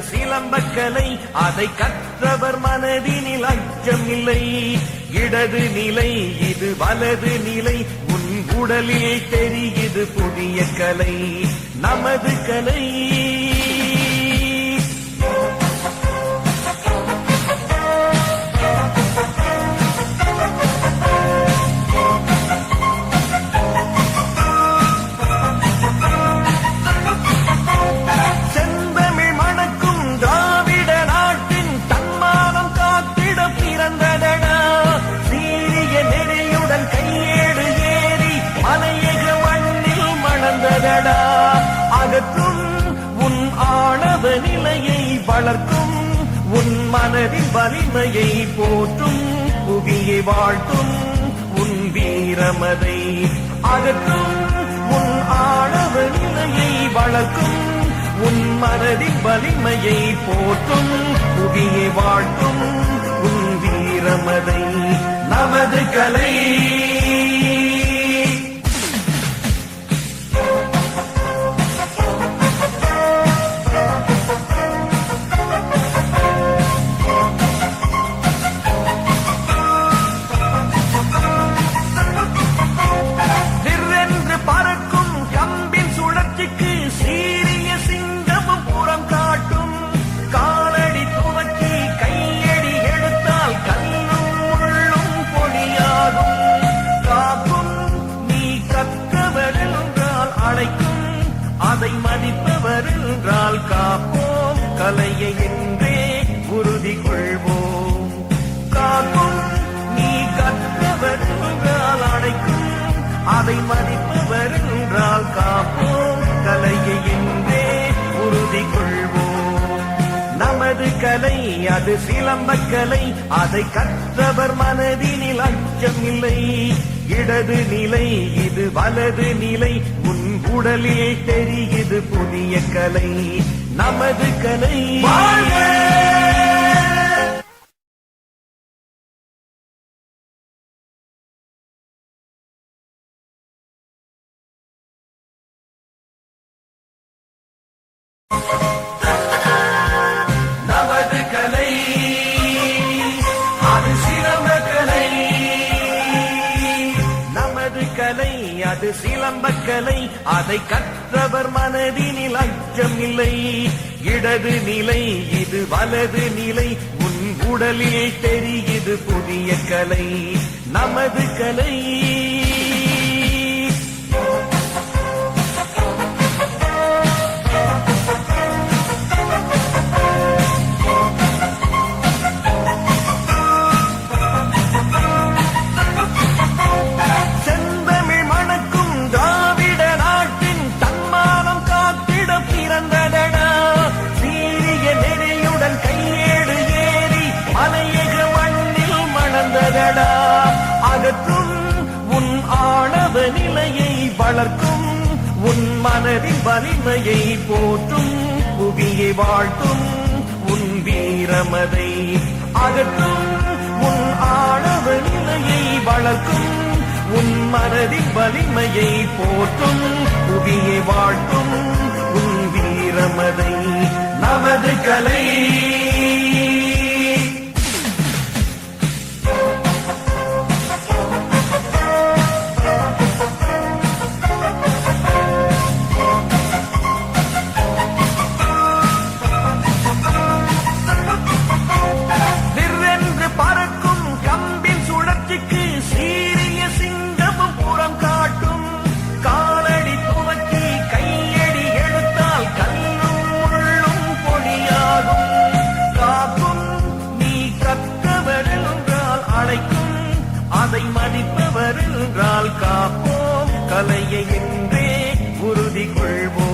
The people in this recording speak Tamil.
சிலம்பக்கலை அதை கற்றவர் மனதினில் அச்சம் இல்லை. இடது நிலை இது வலது நிலை உன் உடலில் தெரியுது புதிய கலை. நமது கலை. ஆணவ வளர்க்கும் உன் மனதின் வலிமையை போற்றும் புவியை வாழ்த்தும் உன் வீரமதை அகற்றும் உன் ஆழவ நிலையை வளர்க்கும் உன் மனதின் வலிமையை போற்றும் புவியை வாழ்த்தும் உன் வீரமதை. நமது கலை காப்போம் கலையை என்றே உறுதி கொள்வோம். காக்கும் நீ கற்றவர் என்றால் அடைக்கும். அதை மதிப்பவர் என்றால் காப்போம். கலையை என்றே உறுதி கொள்வோம். நமது கலை அது சிலம்பக்கலை அதை கற்றவர் மனதினில் அச்சம் இல்லை. இடது நிலை இது வலது நிலை. உன் உடலில் தெரியுது புதிய கலை. நமது கலை. அது கலை அதை கற்றவர் மனதினில் அச்சம் இல்லை. இடது நிலை இது வலது நிலை உன் உடலில் தெரியுது புதிய கலை. நமது கலை. வளர்க்கும். உன் மனதின் வலிமையை போற்றும். புவியை வாழ்த்தும். உன் வீரமதை அகற்றும். உன் ஆணவ நிலையை வளர்க்கும். உன் மனதின் வலிமையை போற்றும். புவியை வாழ்த்தும். உன் வீரமதை நமது கலை. தலையை என்றே உறுதி கொள்வோம்